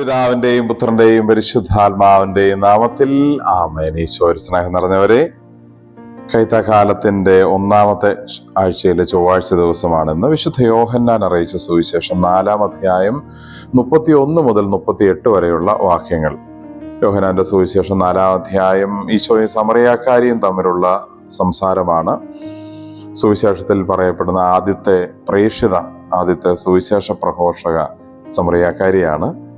പിതാവിന്റെയും പുത്രന്റെയും പരിശുദ്ധാത്മാവിന്റെയും നാമത്തിൽ ആമേൻ. ഈശോ സ്നേഹം നിറഞ്ഞവരെ കൈത്തകാലത്തിന്റെ ഒന്നാമത്തെ ആഴ്ചയിലെ ചൊവ്വാഴ്ച ദിവസമാണെന്ന് വിശുദ്ധ യോഹന്നാൻ അറിയിച്ച സുവിശേഷം നാലാം അധ്യായം മുപ്പത്തി ഒന്ന് മുതൽ മുപ്പത്തി എട്ട് വരെയുള്ള വാക്യങ്ങൾ. യോഹനാന്റെ സുവിശേഷം നാലാം അധ്യായം ഈശോയും സമറിയാക്കാരിയും തമ്മിലുള്ള സംസാരമാണ്. സുവിശേഷത്തിൽ പറയപ്പെടുന്ന ആദ്യത്തെ പ്രേക്ഷിത ആദ്യത്തെ സുവിശേഷ പ്രഘോഷക സമറിയാക്കാരിയാണ്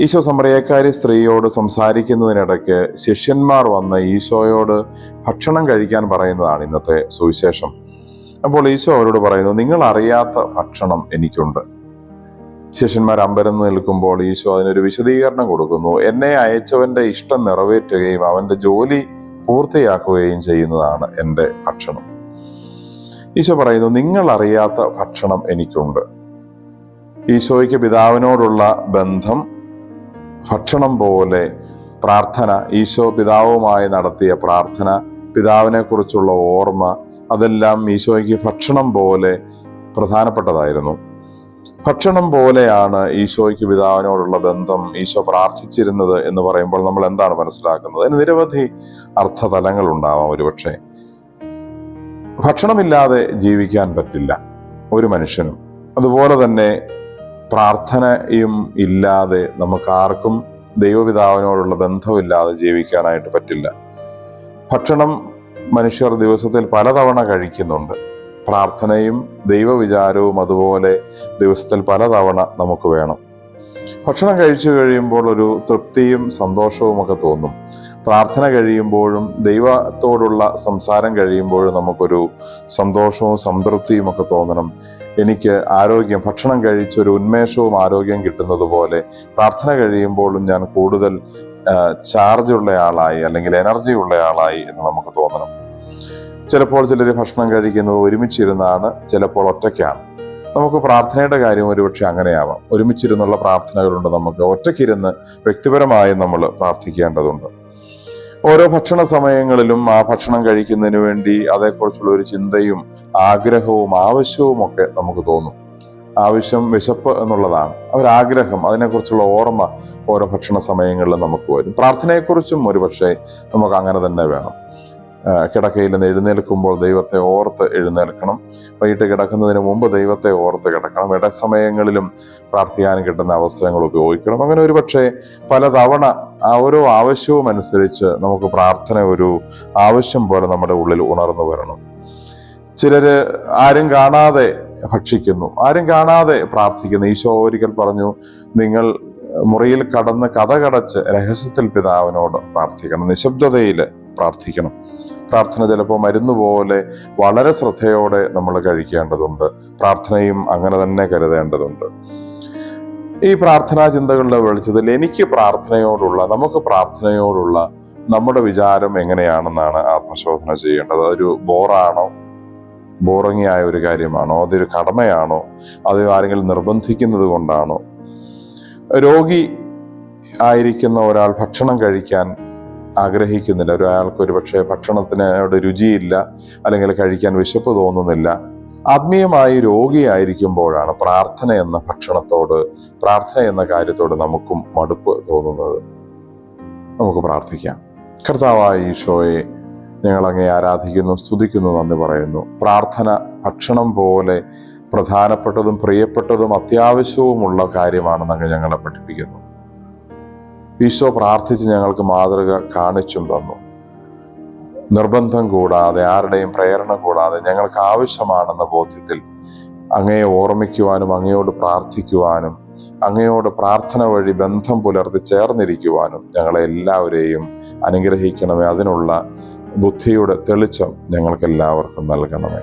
ഈശോ സമറിയക്കാരി സ്ത്രീയോട് സംസാരിക്കുന്നതിനിടയ്ക്ക് ശിഷ്യന്മാർ വന്ന് ഈശോയോട് ഭക്ഷണം കഴിക്കാൻ പറയുന്നതാണ് ഇന്നത്തെ സുവിശേഷം. അപ്പോൾ ഈശോ അവരോട് പറയുന്നു നിങ്ങൾ അറിയാത്ത ഭക്ഷണം എനിക്കുണ്ട്. ശിഷ്യന്മാർ അമ്പരന്ന് നിൽക്കുമ്പോൾ ഈശോ അതിനൊരു വിശദീകരണം കൊടുക്കുന്നു. എന്നെ അയച്ചവന്റെ ഇഷ്ടം നിറവേറ്റുകയും അവന്റെ ജോലി പൂർത്തിയാക്കുകയും ചെയ്യുന്നതാണ് എന്റെ ഭക്ഷണം. ഈശോ പറയുന്നു നിങ്ങൾ അറിയാത്ത ഭക്ഷണം എനിക്കുണ്ട്. ഈശോയ്ക്ക് പിതാവിനോടുള്ള ബന്ധം ഭക്ഷണം പോലെ പ്രാർത്ഥന ഈശോ പിതാവുമായി നടത്തിയ പ്രാർത്ഥന പിതാവിനെ കുറിച്ചുള്ള ഓർമ്മ അതെല്ലാം ഈശോയ്ക്ക് ഭക്ഷണം പോലെ പ്രധാനപ്പെട്ടതായിരുന്നു. ഭക്ഷണം പോലെയാണ് ഈശോയ്ക്ക് പിതാവിനോടുള്ള ബന്ധം ഈശോ പ്രാർത്ഥിച്ചിരുന്നത് എന്ന് പറയുമ്പോൾ നമ്മൾ എന്താണ് മനസ്സിലാക്കുന്നത്? അതിന് നിരവധി അർത്ഥതലങ്ങൾ ഉണ്ടാവാം ഒരുപക്ഷെ. ഭക്ഷണമില്ലാതെ ജീവിക്കാൻ പറ്റില്ല ഒരു മനുഷ്യനും. അതുപോലെ തന്നെ പ്രാർത്ഥനയും ഇല്ലാതെ നമുക്ക് ആർക്കും ദൈവപിതാവിനോടുള്ള ബന്ധമില്ലാതെ ജീവിക്കാനായിട്ട് പറ്റില്ല. ഭക്ഷണം മനുഷ്യർ ദിവസത്തിൽ പലതവണ കഴിക്കുന്നുണ്ട്. പ്രാർത്ഥനയും ദൈവവിചാരവും അതുപോലെ ദിവസത്തിൽ പലതവണ നമുക്ക് വേണം. ഭക്ഷണം കഴിച്ചു കഴിയുമ്പോൾ ഒരു തൃപ്തിയും സന്തോഷവും ഒക്കെ തോന്നും. പ്രാർത്ഥന കഴിയുമ്പോഴും ദൈവത്തോടുള്ള സംസാരം കഴിയുമ്പോഴും നമുക്കൊരു സന്തോഷവും സംതൃപ്തിയും ഒക്കെ തോന്നണം. എനിക്ക് ആരോഗ്യം ഭക്ഷണം കഴിച്ചൊരു ഉന്മേഷവും ആരോഗ്യം കിട്ടുന്നത് പോലെ പ്രാർത്ഥന കഴിയുമ്പോഴും ഞാൻ കൂടുതൽ ചാർജ് ഉള്ള ആളായി അല്ലെങ്കിൽ എനർജി ഉള്ള ആളായി എന്ന് നമുക്ക് തോന്നണം. ചിലപ്പോൾ ചിലർ ഭക്ഷണം കഴിക്കുന്നത് ഒരുമിച്ചിരുന്നാണ് ചിലപ്പോൾ ഒറ്റയ്ക്കാണ്. നമുക്ക് പ്രാർത്ഥനയുടെ കാര്യം ഒരുപക്ഷെ അങ്ങനെയാവാം. ഒരുമിച്ചിരുന്നുള്ള പ്രാർത്ഥനകളുണ്ട് നമുക്ക്. ഒറ്റയ്ക്കിരുന്ന് വ്യക്തിപരമായി നമ്മൾ പ്രാർത്ഥിക്കേണ്ടതുണ്ട്. ഓരോ ഭക്ഷണ സമയങ്ങളിലും ആ ഭക്ഷണം കഴിക്കുന്നതിന് വേണ്ടി അതേക്കുറിച്ചുള്ള ഒരു ചിന്തയും ആഗ്രഹവും ആവശ്യവും ഒക്കെ നമുക്ക് തോന്നും. ആവശ്യം വിശപ്പ് എന്നുള്ളതാണ്. ഒരാഗ്രഹം അതിനെക്കുറിച്ചുള്ള ഓർമ്മ ഓരോ ഭക്ഷണ സമയങ്ങളിലും നമുക്ക് വരും. പ്രാർത്ഥനയെക്കുറിച്ചും ഒരുപക്ഷെ നമുക്ക് അങ്ങനെ തന്നെ വേണം. കിടക്കയിൽ നിന്ന് എഴുന്നേൽക്കുമ്പോൾ ദൈവത്തെ ഓർത്ത് എഴുന്നേൽക്കണം. വൈകിട്ട് കിടക്കുന്നതിന് മുമ്പ് ദൈവത്തെ ഓർത്ത് കിടക്കണം. ഇടസമയങ്ങളിലും പ്രാർത്ഥിക്കാൻ കിട്ടുന്ന അവസരങ്ങൾ ഉപയോഗിക്കണം. അങ്ങനെ ഒരു പക്ഷേ പലതവണ ആ ഓരോ ആവശ്യവും അനുസരിച്ച് നമുക്ക് പ്രാർത്ഥന ഒരു ആവശ്യം പോലെ നമ്മുടെ ഉള്ളിൽ ഉണർന്നു വരണം. ചിലര് ആരും കാണാതെ ഭക്ഷിക്കുന്നു ആരും കാണാതെ പ്രാർത്ഥിക്കുന്നു. ഈശോ ഒരിക്കൽ പറഞ്ഞു നിങ്ങൾ മുറിയിൽ കടന്ന് കഥ കടച്ച് രഹസ്യത്തിൽ പിതാവിനോട് പ്രാർത്ഥിക്കണം നിശബ്ദതയിൽ പ്രാർത്ഥിക്കണം. പ്രാർത്ഥന ചിലപ്പോൾ മരുന്ന് പോലെ വളരെ ശ്രദ്ധയോടെ നമ്മൾ കഴിക്കേണ്ടതുണ്ട്. പ്രാർത്ഥനയും അങ്ങനെ തന്നെ കരുതേണ്ടതുണ്ട്. ഈ പ്രാർത്ഥനാ ചിന്തകളുടെ വെളിച്ചത്തിൽ എനിക്ക് പ്രാർത്ഥനയോടുള്ള നമുക്ക് പ്രാർത്ഥനയോടുള്ള നമ്മുടെ വിചാരം എങ്ങനെയാണെന്നാണ് ആത്മശോധന ചെയ്യേണ്ടത്? അതൊരു ബോറാണോ? ബോറങ്ങിയായ ഒരു കാര്യമാണോ? അതൊരു കടമയാണോ? അത് ആരെങ്കിലും നിർബന്ധിക്കുന്നത് കൊണ്ടാണോ? രോഗി ആയിരിക്കുന്ന ഒരാൾ ഭക്ഷണം കഴിക്കാൻ ആഗ്രഹിക്കുന്നില്ല. ഒരാൾക്ക് ഒരു പക്ഷേ ഭക്ഷണത്തിനോട് രുചിയില്ല അല്ലെങ്കിൽ കഴിക്കാൻ വിശപ്പ് തോന്നുന്നില്ല. ആത്മീയമായി രോഗിയായിരിക്കുമ്പോഴാണ് പ്രാർത്ഥന എന്ന ഭക്ഷണത്തോട് പ്രാർത്ഥന എന്ന കാര്യത്തോട് നമുക്കും മടുപ്പ് തോന്നുന്നത്. നമുക്ക് പ്രാർത്ഥിക്കാം. കർത്താവായ ഈശോയെ ഞങ്ങൾ ആരാധിക്കുന്നു സ്തുതിക്കുന്നു നന്ദി പറയുന്നു. പ്രാർത്ഥന ഭക്ഷണം പോലെ പ്രധാനപ്പെട്ടതും പ്രിയപ്പെട്ടതും അത്യാവശ്യവുമുള്ള കാര്യമാണെന്നങ്ങ് ഞങ്ങളെ പഠിപ്പിക്കുന്നു. ഈശോ പ്രാർത്ഥിച്ച് ഞങ്ങൾക്ക് മാതൃക കാണിച്ചും തന്നു. നിർബന്ധം കൂടാതെ ആരുടെയും പ്രേരണ കൂടാതെ ഞങ്ങൾക്ക് ആവശ്യമാണെന്ന ബോധ്യത്തിൽ അങ്ങയെ ഓർമ്മിക്കുവാനും അങ്ങയോട് പ്രാർത്ഥിക്കുവാനും അങ്ങയോട് പ്രാർത്ഥന വഴി ബന്ധം പുലർത്തി ചേർന്നിരിക്കുവാനും ഞങ്ങളെ എല്ലാവരെയും അനുഗ്രഹിക്കണമേ. അതിനുള്ള ബുദ്ധിയുടെ തെളിച്ചം ഞങ്ങൾക്ക് എല്ലാവർക്കും നൽകണമേ.